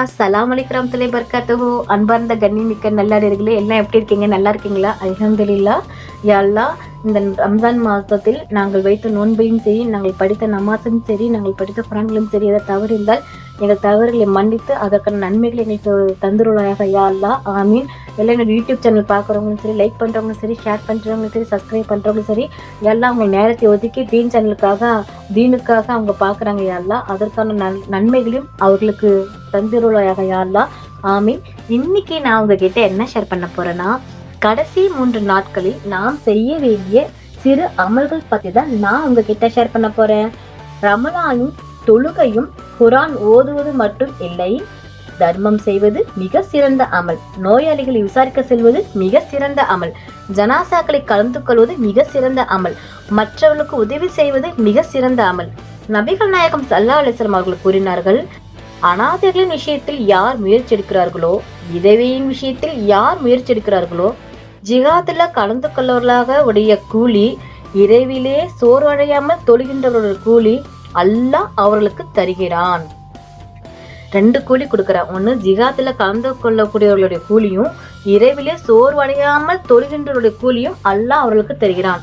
அஸ்லாம் அலைக்கும் துலை பர்காத்துஹு அன்பார்ந்த கண்ணிமிக்க நல்லாடுகளே எல்லாம் எப்படி இருக்கீங்க? நல்லா இருக்கீங்களா? அலமதுல்லா யாழ்லா இந்த ரம்ஜான் மாதத்தில் நாங்கள் வைத்த நோன்பையும் சரி நாங்கள் படித்த நமாஸும் சரி நாங்கள் படித்த குரான்களும் சரி எதாவது தவறு இருந்தால் எங்கள் தவறுகளை மன்னித்து அதற்கான நன்மைகளை எங்களுக்கு தந்துருளாயாக யாழ்லா ஆமீன். எல்லாம் என்னோட யூடியூப் சேனல் பார்க்குறவங்களும் சரி லைக் பண்ணுறவங்களும் சரி ஷேர் பண்ணுறவங்களும் சரி சப்ஸ்கிரைப் பண்ணுறவங்களும் சரி எல்லாம் அவங்க நேரத்தை ஒதுக்கி தீன் சேனலுக்காக தீனுக்காக அவங்க பார்க்குறாங்க யாழ்லா அதற்கான நன் நன்மைகளையும் அவர்களுக்கு தந்திருளாயாக யாரெல்லாம் ஆமீன். இன்னைக்கு நான் உங்ககிட்ட என்ன ஷேர் பண்ண போறேன்னா கடைசி மூன்று நாட்களில் நாம் செய்ய வேண்டிய சிறு அமல்கள் பற்றி தான் நான் உங்ககிட்ட ஷேர் பண்ண போறேன். ரமலானும் தொழுகையும் குரான் ஓதுவது மட்டும் இல்லை தர்மம் செய்வது மிக சிறந்த அமல். நோயாளிகளை விசாரிக்க செல்வது மிக சிறந்த அமல். ஜனாசாக்களை கலந்து கொள்வது மிக சிறந்த அமல். மற்றவர்களுக்கு உதவி செய்வது மிக சிறந்த அமல். நபிகள் நாயகம் சல்லா அலிஸ்லாம் அவர்கள் கூறினார்கள் அனாதைகளின் விஷயத்தில் யார் முயற்சி எடுக்கிறார்களோ விதவையின் விஷயத்தில் யார் முயற்சி எடுக்கிறார்களோ ஜிகாத்துல கலந்து கொள்ளவர்களாக உடைய கூலி இரவிலே சோர்வடையாமல் தொழுகின்றவர்களோட கூலி அல்லாஹ் அவர்களுக்கு தருகிறான். ரெண்டு கூலி கொடுக்குறான் ஒன்று ஜிகாத்தில் கலந்து கொள்ளக்கூடியவர்களுடைய கூலியும் இரவிலே சோர்வடையாமல் தொழுகின்றவருடைய கூலியும் அல்லாஹ் அவர்களுக்கு தருகிறான்.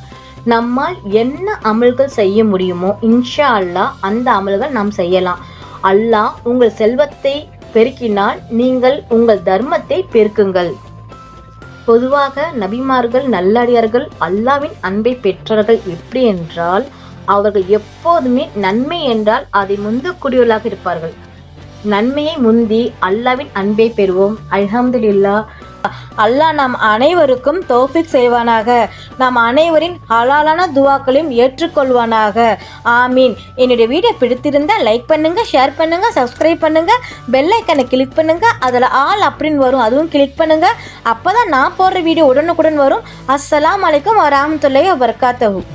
நம்மால் என்ன அமல்கள் செய்ய முடியுமோ இன்ஷா அல்லாஹ் அந்த அமல்கள் நாம் செய்யலாம். அல்லாஹ் உங்கள் செல்வத்தை பெருக்கினால் நீங்கள் உங்கள் தர்மத்தை பெருக்குங்கள். பொதுவாக நபிமார்கள் நல்லடியார்கள் அல்லாவின் அன்பை பெற்றவர்கள் எப்படி என்றால் அவர்கள் எப்போதுமே நன்மை என்றால் அதை முந்தக்கூடியவர்களாக இருப்பார்கள். நன்மையை முந்தி அல்லாவின் அன்பை பெறுவோம். அல்ஹம்துலில்லா அல்லாஹ் நாம் அனைவருக்கும் தோஃபிக் செய்வானாக. நாம் அனைவரின் ஹலாலான துவாக்களையும் ஏற்றுக்கொள்வானாக. ஆமீன். என்னுடைய வீடியோ பிடித்திருந்தால் லைக் பண்ணுங்கள் ஷேர் பண்ணுங்கள் சப்ஸ்கிரைப் பண்ணுங்கள் பெல் ஐக்கனை கிளிக் பண்ணுங்கள் அதில் ஆல் அப்படின்னு வரும் அதுவும் கிளிக் பண்ணுங்கள் அப்போ தான் நான் போடுற வீடியோ உடனுக்குடன் வரும். அஸ்லாம் அலைக்கும் வரஹ்மத்துல்லாஹி வர்க்காத்தவும்